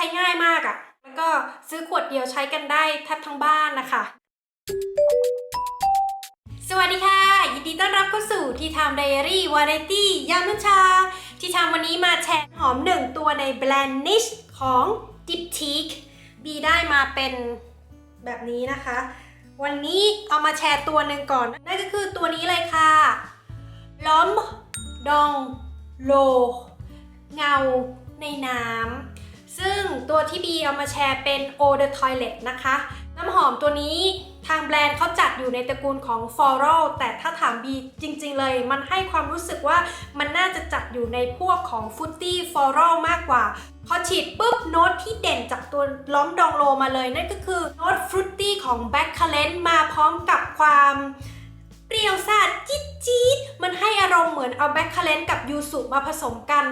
ช้ง่ายมากอะ่ะ แล้วก็ซื้อขวดเดียวใช้กันได้แทบทั้งบ้านนะคะ สวัสดีค่ะ ยินดีต้อนรับเข้าสู่ที่ทำไดอารี่วาไรตี้ยามนุชา ที่ทำวันนี้มาแชร์หอมหนึ่งตัวในแบรนด์นิชของ Diptyque บีได้มาเป็นแบบนี้นะคะ วันนี้เอามาแชร์ตัวหนึ่งก่อน นั่นก็คือตัวนี้เลยค่ะ ล้อมดองโล เงาในน้ำ ซึ่งตัวที่บีเอามาแชร์เป็น o the Toilet นะคะ น้ำหอมตัวนี้ทางแบรนด์เขาจัดอยู่ในตระกูลของ Floral แต่ถ้าถามบีจริง ๆ เลย มันให้ความรู้สึกว่ามันน่าจะจัดอยู่ในพวกของ Fruity Floral มากกว่า พอฉีดปุ๊บโน้ตที่เด่นจากตัวล้อมดองโลมาเลย นั่นก็คือโน้ตฟรุตตี้ของ b a c k c a l e n มาพร้อมกับความเปรี้ยวซ่าจี๊ดจี๊ดมันให้อารมณ์เหมือนเอาแบคคาเลนกับยูสุมาผสมกัน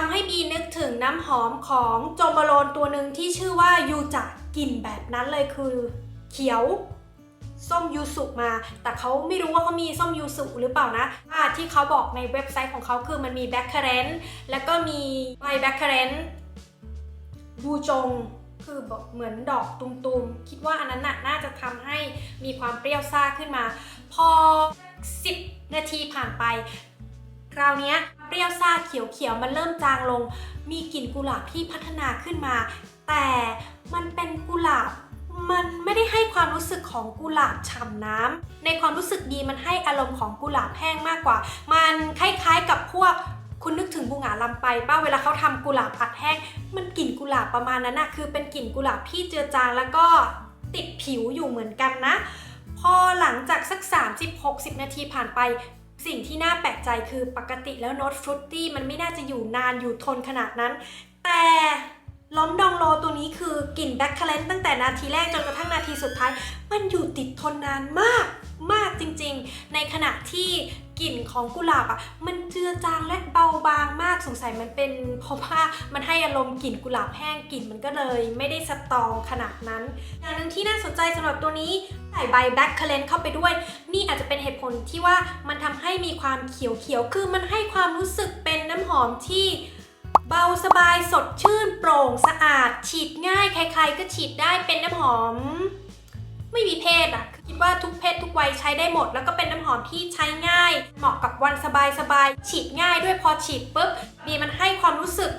ทำให้บีนึกถึงน้ำหอมของโจมาโลนตัวหนึ่งที่ชื่อว่ายูจะกลิ่นแบบนั้นเลยคือเขียวส้มยูสุมา แต่เขาไม่รู้ว่าเขามีส้มยูสุหรือเปล่านะว่าที่เขาบอกในเว็บไซต์ของเขาคือมันมีแบคคาเลนแล้วก็มีใบแบคคาเลนบูจงคือแบบเหมือนดอกตุมๆ คิดว่าอันนั้นน่ะน่าจะทำให้มีความเปรี้ยวซ่าขึ้นมา พอ 10 นาทีผ่านไป คราวนี้ เปรี้ยวซ่าเขียวๆ มันเริ่มจางลง มีกลิ่นกุหลาบที่พัฒนาขึ้นมา แต่มันเป็นกุหลาบ มันไม่ได้ให้ความรู้สึกของกุหลาบฉ่ำน้ำ ในความรู้สึกดีมันให้อารมณ์ของกุหลาบแห้งมากกว่า มันคล้ายๆกับพวกคุณนึกถึงบูหงาลำไปป้าเวลาเขาทำกุหลาบอัดแห้ง มันกลิ่นกุหลาบประมาณนั้นนะคือเป็นกลิ่นกุหลาบที่เจือจางแล้วก็ติดผิวอยู่เหมือนกันนะ พอหลังจากสัก30-60นาทีผ่านไป สิ่งที่น่าแปลกใจคือปกติแล้วโน้ตฟรุตตี้มันไม่น่าจะอยู่นานอยู่ทนขนาดนั้น แต่ล้อมดองโลตัวนี้คือกลิ่นแบ็คคาเลนตั้งแต่นาทีแรกจนกระทั่งนาทีสุดท้าย มันอยู่ติดทนนานมากมากจริงๆ ในขณะที่ กลิ่นของกุหลาบอะมันเจือจางและเบาบางมากสงสัยมันเป็นเพราะว่ามันให้อารมณ์กลิ่นกุหลาบแห้งกลิ่นมันก็เลย ไม่ได้สตรองขนาดนั้น อย่างหนึ่งที่น่าสนใจสำหรับตัวนี้ใส่ใบแบ็คคเลนเข้าไปด้วย นี่อาจจะเป็นเหตุผลที่ว่ามันทำให้มีความเขียวๆคือมันให้ความรู้สึกเป็นน้ำหอมที่เบาสบายสดชื่นโปร่งสะอาด ฉีดง่ายใครๆก็ฉีดได้เป็นน้ำหอม ไม่มีเพศอะคิดว่าทุกเพศทุกวัยใช้ได้หมด แล้วก็เป็นน้ำหอมที่ใช้ง่าย เหมาะกับวันสบายๆฉีดง่ายด้วยพอฉีดปุ๊บมีมันให้ความรู้สึก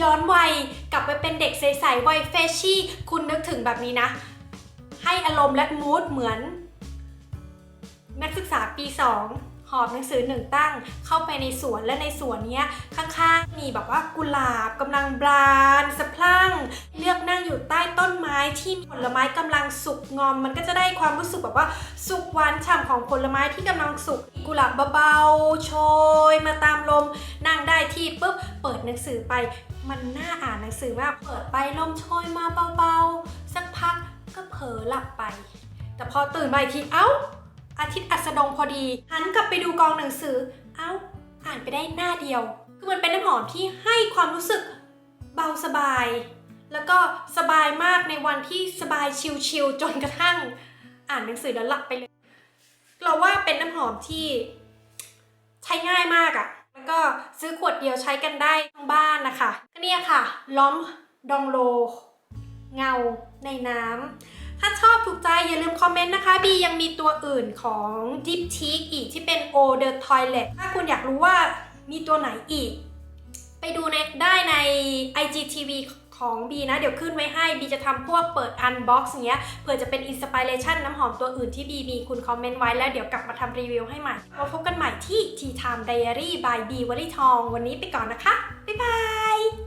ย้อนวัยกลับไปเป็นเด็กใสๆวัยเฟชชี่ คุณนึกถึงแบบนี้นะ ให้อารมณ์และมูดเหมือน นักศึกษาปี 2 หอบหนังสือหนึ่งตั้งเข้าไปในสวนและในสวนนี้ข้างๆ มีแบบว่ากุหลาบกำลังบานสะพรั่ง เลือกนั่งอยู่ใต้ต้นไม้ที่ผลไม้กำลังสุกงอม มันก็จะได้ความรู้สึกแบบว่าสุกหวานฉ่ำของผลไม้ที่กำลังสุกกุหลาบเบาๆโชยมาตามลม นั่งได้ที่ปุ๊บเปิดหนังสือไป มันน่าอ่านหนังสือมากเปิดไปลมโชยมาเบาๆ สักพักก็เผลอหลับไป แต่พอตื่นมาอีกทีเอ้าอาทิตย์ อัสดงพอดีหันกลับไปดูกองหนังสือ เอ้า อ่านไปได้หน้าเดียว คือมันเป็นน้ำหอมที่ให้ความรู้สึกเบาสบาย แล้วก็สบายมากในวันที่สบายชิลๆจนกระทั่ง อ่านหนังสือแล้วหลับไปเลย เราว่าเป็นน้ำหอมที่ใช้ง่ายมากอะ่ะแล้วก็ซื้อขวดเดียวใช้กันได้ทั้งบ้านนะคะก็เนี่ยค่ะ ล้อมดองโล เงาในน้ำ ถ้าชอบถูกใจอย่าลืมคอมเมนต์นะคะ บียังมีตัวอื่นของ Deep Teak อีกที่เป็น O The Toilet ถ้าคุณอยากรู้ว่ามีตัวไหนอีก ไปดูในได้ใน IGTV ของบีนะ เดี๋ยวขึ้นไว้ให้บีจะทำพวกเปิด Unbox เงี้ยเผื่อจะเป็นอินสปิเรชันน้ำหอมตัวอื่นที่บีมีคุณคอมเมนต์ไว้แล้วเดี๋ยวกลับมาทำรีวิวให้ใหม่มาพบกันใหม่ที่ Tea Time Diary by B วลีทอง วันนี้ไปก่อนนะคะ บ๊ายบาย